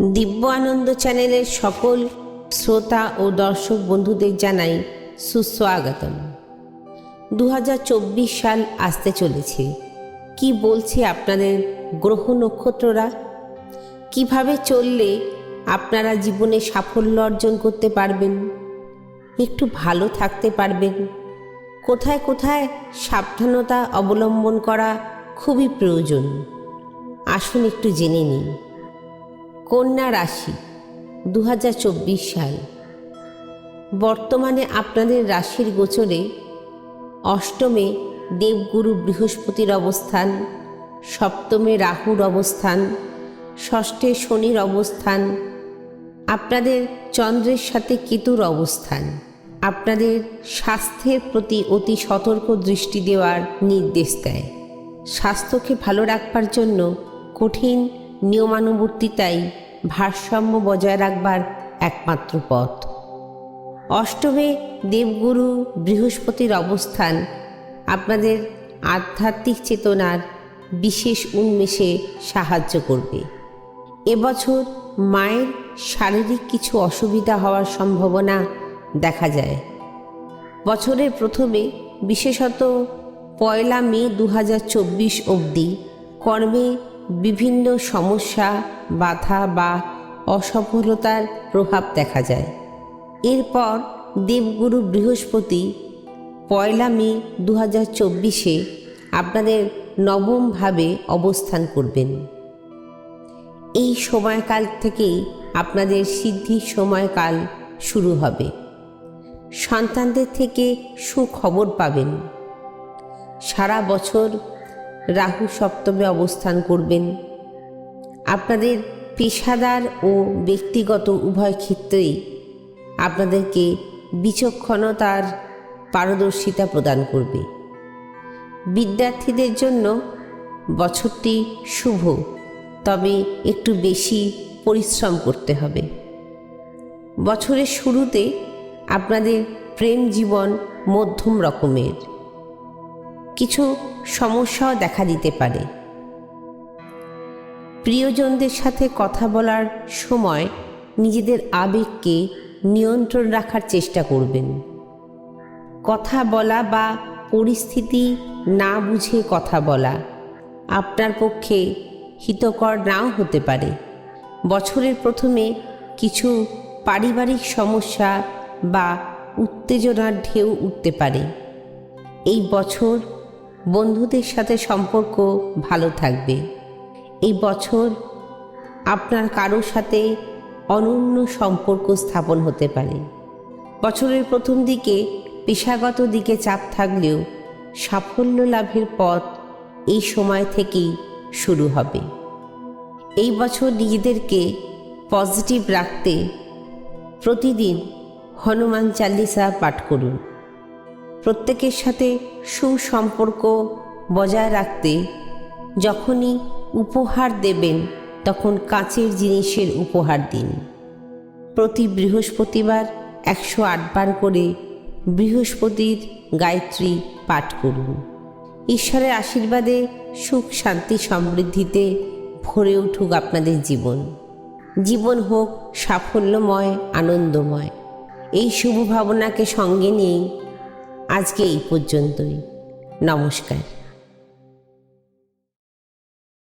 দিব্য আনন্দ চ্যানেলের সকল শ্রোতা ও দর্শক বন্ধুদের জানাই সুস্বাগতম। দু হাজার চব্বিশ সাল আসতে চলেছে। কি বলছে আপনাদের গ্রহ নক্ষত্ররা? কীভাবে চললে আপনারা জীবনে সাফল্য অর্জন করতে পারবেন? একটু ভালো থাকতে পারবেন। কোথায় কোথায় সাবধানতা অবলম্বন করা খুবই প্রয়োজন। আসুন একটু জেনে নিন কন্যা রাশি দু হাজার চব্বিশ সাল। বর্তমানে আপনাদের রাশির গোচরে অষ্টমে দেবগুরু বৃহস্পতির অবস্থান, সপ্তমে রাহুর অবস্থান, ষষ্ঠে শনির অবস্থান, আপনাদের চন্দ্রের সাথে কেতুর অবস্থান, আপনাদের স্বাস্থ্যের প্রতি অতি সতর্ক দৃষ্টি দেওয়ার নির্দেশ দেয়। স্বাস্থ্যকে ভালো রাখবার জন্য কঠিন নিয়মানুবর্তিতাই ভারসাম্য বজায় রাখবার একমাত্র পথ। অষ্টমে দেবগুরু বৃহস্পতির অবস্থান। আপনাদের আধ্যাত্মিক চেতনার বিশেষ উন্মেষে সাহায্য করবে। এবছর মায়ের শারীরিক কিছু অসুবিধা হওয়ার সম্ভাবনা দেখা যায়। বছরের প্রথমে, বিশেষত পয়লা মে দু হাজার চব্বিশ অবধি কর্মে বিভিন্ন সমস্যা, বাধা বা অসফলতার প্রভাব দেখা যায়। এরপর দেবগুরু বৃহস্পতি, পয়লা মে দু হাজার চব্বিশে আপনাদের নবমভাবে অবস্থান করবেন। এই সময়কাল থেকেই আপনাদের সিদ্ধির সময়কাল শুরু হবে। সন্তানদের থেকে সুখবর পাবেন। সারা বছর রাহু সপ্তমে অবস্থান করবেন। আপনাদের পেশাদার ও ব্যক্তিগত উভয় ক্ষেত্রেই আপনাদেরকে বিচক্ষণতার পারদর্শিতা প্রদান করবে। বিদ্যার্থীদের জন্য বছরটি শুভ, তবে একটু বেশি পরিশ্রম করতে হবে। বছরের শুরুতে আপনাদের প্রেম জীবন মধ্যম রকমের। কিছু সমস্যাও দেখা দিতে পারে। প্রিয়জনদের সাথে কথা বলার সময় নিজেদের আবেগকে নিয়ন্ত্রণ রাখার চেষ্টা করবেন। কথা বলা বা পরিস্থিতি না বুঝে কথা বলা আপনার পক্ষে হিতকর নাও হতে পারে। বছরের প্রথমে কিছু পারিবারিক সমস্যা বা উত্তেজনার ঢেউ উঠতে পারে। এই বছর বন্ধুদের সাথে সম্পর্ক ভালো থাকবে। এই বছর আপনার কারোর সাথে অনন্য সম্পর্ক স্থাপন হতে পারে। বছরের প্রথম দিকে পেশাগত দিকে চাপ থাকলেও সাফল্য লাভের পথ এই সময় থেকেই শুরু হবে। এই বছর নিজেদেরকে পজিটিভ রাখতে প্রতিদিন হনুমান চালিসা পাঠ করুন। প্রত্যেকের সাথে সুসম্পর্ক বজায় রাখতে যখনই উপহার দেবেন, তখন কাঁচের জিনিসের উপহার দিন। প্রতি বৃহস্পতিবার একশো আটবার করে বৃহস্পতির গায়ত্রী পাঠ করুন। ঈশ্বরের আশীর্বাদে সুখ, শান্তি, সমৃদ্ধিতে ভরে উঠুক আপনাদের জীবন। জীবন হোক সাফল্যময়, আনন্দময়। এই শুভ ভাবনাকে সঙ্গে নিয়েই আজকে এই পর্যন্তই। নমস্কার।